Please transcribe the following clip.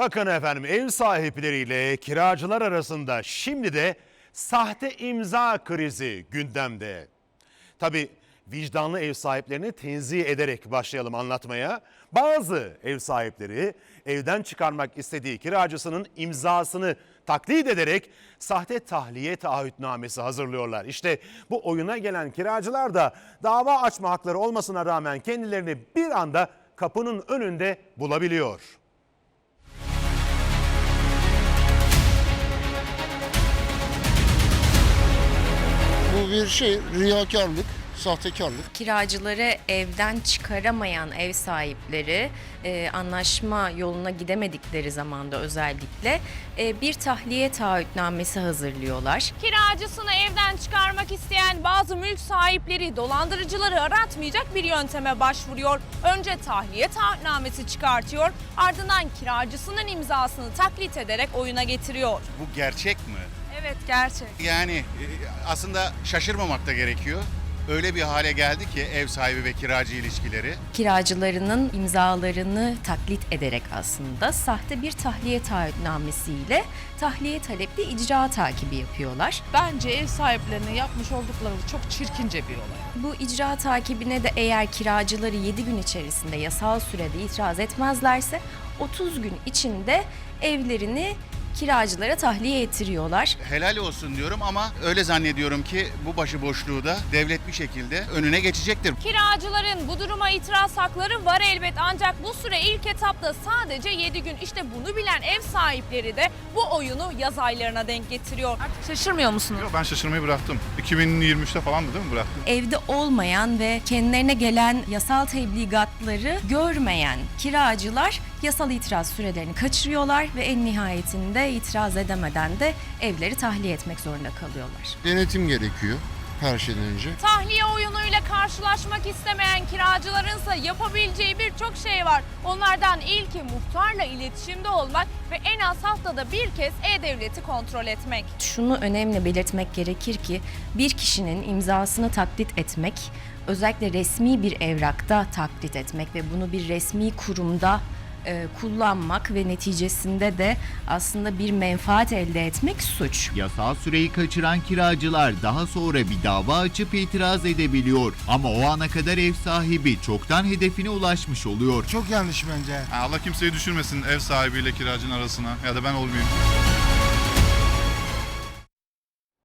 Bakın efendim ev sahipleriyle kiracılar arasında şimdi de sahte imza krizi gündemde. Tabi vicdanlı ev sahiplerini tenzih ederek başlayalım anlatmaya. Bazı ev sahipleri evden çıkarmak istediği kiracısının imzasını taklit ederek sahte tahliye taahhütnamesi hazırlıyorlar. İşte bu oyuna gelen kiracılar da dava açma hakları olmasına rağmen kendilerini bir anda kapının önünde bulabiliyor. Bu bir şey riyakarlık, sahtekarlık. kiracıları evden çıkaramayan ev sahipleri e, anlaşma yoluna gidemedikleri zamanda özellikle e, bir tahliye taahhütnamesi hazırlıyorlar. Kiracısını evden çıkarmak isteyen bazı mülk sahipleri dolandırıcıları aratmayacak bir yönteme başvuruyor. Önce tahliye taahhütnamesi çıkartıyor, ardından kiracısının imzasını taklit ederek oyuna getiriyor. Bu gerçek mi? Evet gerçek. Yani e, aslında şaşırmamak da gerekiyor. Öyle bir hale geldi ki ev sahibi ve kiracı ilişkileri. Kiracılarının imzalarını taklit ederek aslında sahte bir tahliye taahhütnamesiyle tahliye talepli icra takibi yapıyorlar. Bence ev sahiplerine yapmış oldukları çok çirkince bir olay. Bu icra takibine de eğer kiracıları 7 gün içerisinde yasal sürede itiraz etmezlerse 30 gün içinde evlerini kiracılara tahliye ettiriyorlar. Helal olsun diyorum ama öyle zannediyorum ki bu başıboşluğu da devlet bir şekilde önüne geçecektir. Kiracıların bu duruma itiraz hakları var elbet ancak bu süre ilk etapta sadece 7 gün. İşte bunu bilen ev sahipleri de bu oyunu yaz aylarına denk getiriyor. Artık şaşırmıyor musunuz? Yok ben şaşırmayı bıraktım. 2023'te falandı değil mi bıraktım? Evde olmayan ve kendilerine gelen yasal tebligatları görmeyen kiracılar yasal itiraz sürelerini kaçırıyorlar ve en nihayetinde itiraz edemeden de evleri tahliye etmek zorunda kalıyorlar. Denetim gerekiyor her şeyden önce. Tahliye oyunuyla karşılaşmak istemeyen kiracılarınsa yapabileceği birçok şey var. Onlardan ilki muhtarla iletişimde olmak ve en az haftada bir kez E-Devlet'i kontrol etmek. Şunu önemli belirtmek gerekir ki bir kişinin imzasını taklit etmek, özellikle resmi bir evrakta taklit etmek ve bunu bir resmi kurumda e, kullanmak ve neticesinde de aslında bir menfaat elde etmek suç. Yasal süreyi kaçıran kiracılar daha sonra bir dava açıp itiraz edebiliyor. Ama o ana kadar ev sahibi çoktan hedefine ulaşmış oluyor. Çok yanlış bence. Allah kimseyi düşürmesin ev sahibiyle kiracının arasına ya da ben olmayayım.